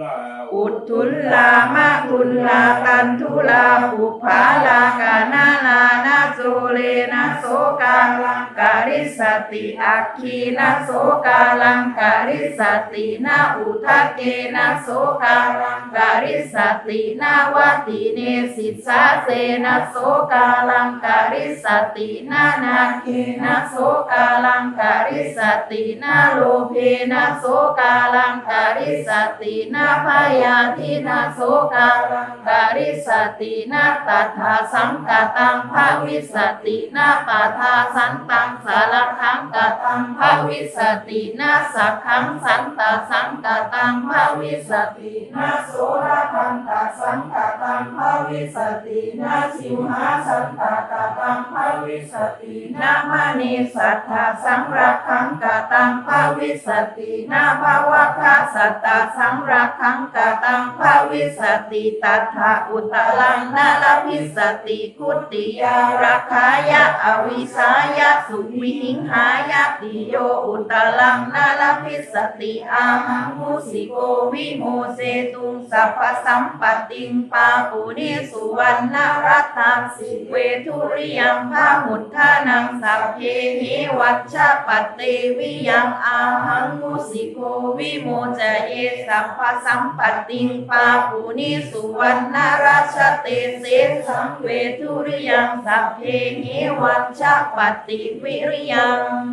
ลาอุทุลลามะทุลลาตันทุลาปุภาลากานาลานาโจเลนะโสกาลังกาลิสติอัคคีนะโสกาลังกาลิสตินะอุทะเกนะโสกาลังกาลิสตินาวติเนสิสาเสนะโสกาลังกาลิสตินานาเคนะโสกาลังก สตินาโลเพนะโสกาลังกาลิสตินาพยาธินะโสกาลังกาลิสตินาตัทธาสังกตังภวิสตินาปาทาสันตังสารคังกตังภวิสตินาสักขังสันตสังกตังภวิสตินาโสรคันตสังกตัง ภวิสตินาชิวหาสันตกตังภวิสตินามณีสัทธาสังรักขังกตังภ วิสตินาภวะคาสัตตาสังรักขังกตังภวิสติตัทธาอุตตลังนาลพิสติคุติยาราคายะอวิสายะสุวิหิงหายะติโยอุตตลังนาลพิสติอาหังมุสิโกวิโมเสตุงสัพพสัมปติงปาปุนิสุวรรณรัตตังสิเวทุริยังพาหุทธานังสัพเพหิวัชชะปัตเตวิยังอาหังมุสิโกวิโมจะเยสัพพสัมปติงปาปูนิสุวรรณราชเตเสสังเวทุริยังสัพเพหิวัชชะปฏิวิริยัง